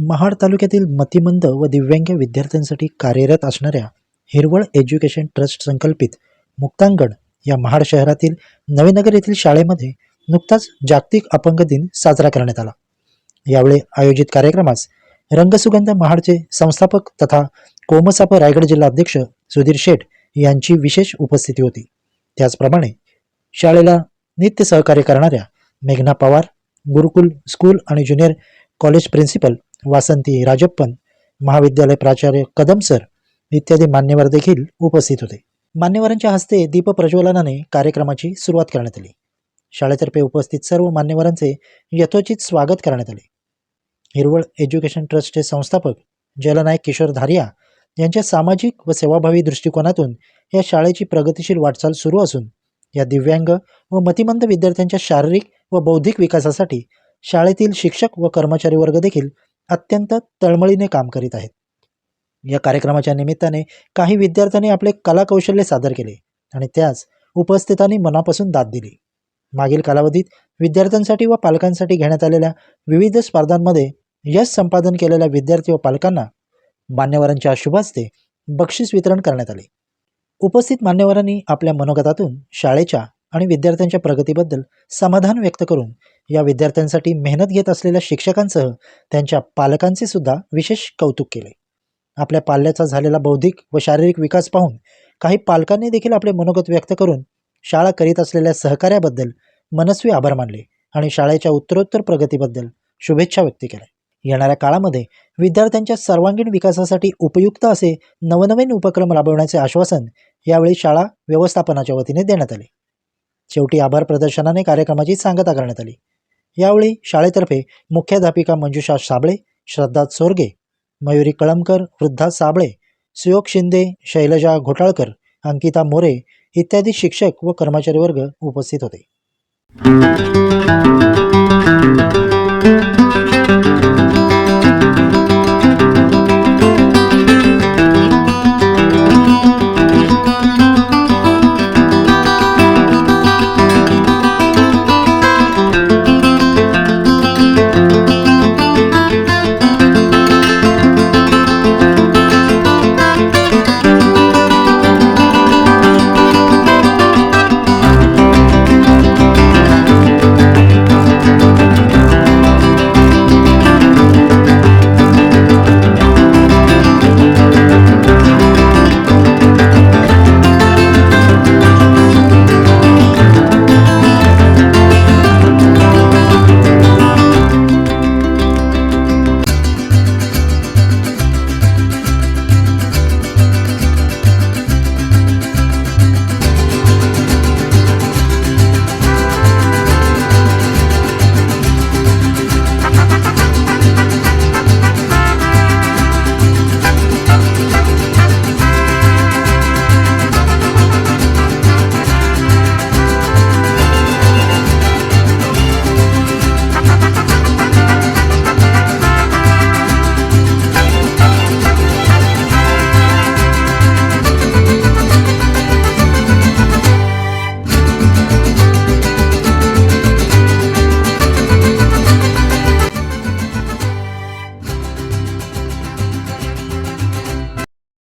महाड तालुक्यातील मतिमंद व दिव्यांग विद्यार्थ्यांसाठी कार्यरत असणाऱ्या हिरवळ एज्युकेशन ट्रस्ट संकल्पित मुक्तांगण या महाड शहरातील नवीनगर येथील शाळेमध्ये नुकताच जागतिक अपंग दिन साजरा करण्यात आला. यावेळी आयोजित कार्यक्रमास रंगसुगंध महाडचे संस्थापक तथा कोमसाप रायगड जिल्हा अध्यक्ष सुधीर शेठ यांची विशेष उपस्थिती होती. त्याचप्रमाणे शाळेला नित्य सहकार्य करणाऱ्या मेघना पवार गुरुकुल स्कूल आणि junior college principal Vasanti Rajappan महाविद्यालय प्राचार्य कदम सर इत्यादी मान्यवर देखील उपस्थित होते. मान्यवरांच्या हस्ते दीप प्रज्वलनाने कार्यक्रमाची सुरुवात करण्यात आली. शाळेतर्फे उपस्थित सर्व मान्यवरांचे यथोचित स्वागत करण्यात आले. हिरवळ एज्युकेशन ट्रस्टचे संस्थापक जलनायक किशोर धारिया यांच्या सामाजिक व सेवाभावी दृष्टिकोनातून या शाळेची प्रगतिशील वाटचाल सुरू असून या दिव्यांग व मतिमंद विद्यार्थ्यांच्या शारीरिक व बौद्धिक विकासासाठी शाळेतील शिक्षक व कर्मचारी वर्ग देखील अत्यंत तळमळीने काम करीत आहेत. या कार्यक्रमाच्या निमित्ताने काही विद्यार्थ्यांनी आपले कलाकौशल्य सादर केले आणि त्यास उपस्थितांनी मनापासून दाद दिली. मागील कालावधीत विद्यार्थ्यांसाठी व पालकांसाठी घेण्यात आलेल्या विविध स्पर्धांमध्ये यश संपादन केलेल्या विद्यार्थी व पालकांना मान्यवरांच्या शुभ बक्षीस वितरण करण्यात आले. उपस्थित मान्यवरांनी आपल्या मनोगतातून शाळेच्या आणि विद्यार्थ्यांच्या प्रगतीबद्दल समाधान व्यक्त करून या विद्यार्थ्यांसाठी मेहनत घेत असलेल्या शिक्षकांसह त्यांच्या पालकांचे सुद्धा विशेष कौतुक केले. आपल्या पाल्याचा झालेला बौद्धिक व शारीरिक विकास पाहून काही पालकांनी देखील आपले मनोगत व्यक्त करून शाळा करीत असलेल्या सहकार्याबद्दल मनस्वी आभार मानले आणि शाळेच्या उत्तरोत्तर प्रगतीबद्दल शुभेच्छा व्यक्त केल्या. येणाऱ्या काळामध्ये विद्यार्थ्यांच्या सर्वांगीण विकासासाठी उपयुक्त असे नवनवीन उपक्रम राबवण्याचे आश्वासन यावेळी शाळा व्यवस्थापनाच्या वतीने देण्यात आले. शेवटी आभार प्रदर्शनाने कार्यक्रमाची सांगता करण्यात आली. यावेळी शाळेतर्फे मुख्याध्यापिका मंजुषा साबळे श्रद्धा सोरगे मयुरी कळमकर वृद्धा साबळे सुयोग शिंदे शैलजा घोटाळकर अंकिता मोरे इत्यादी शिक्षक व कर्मचारी वर्ग उपस्थित होते.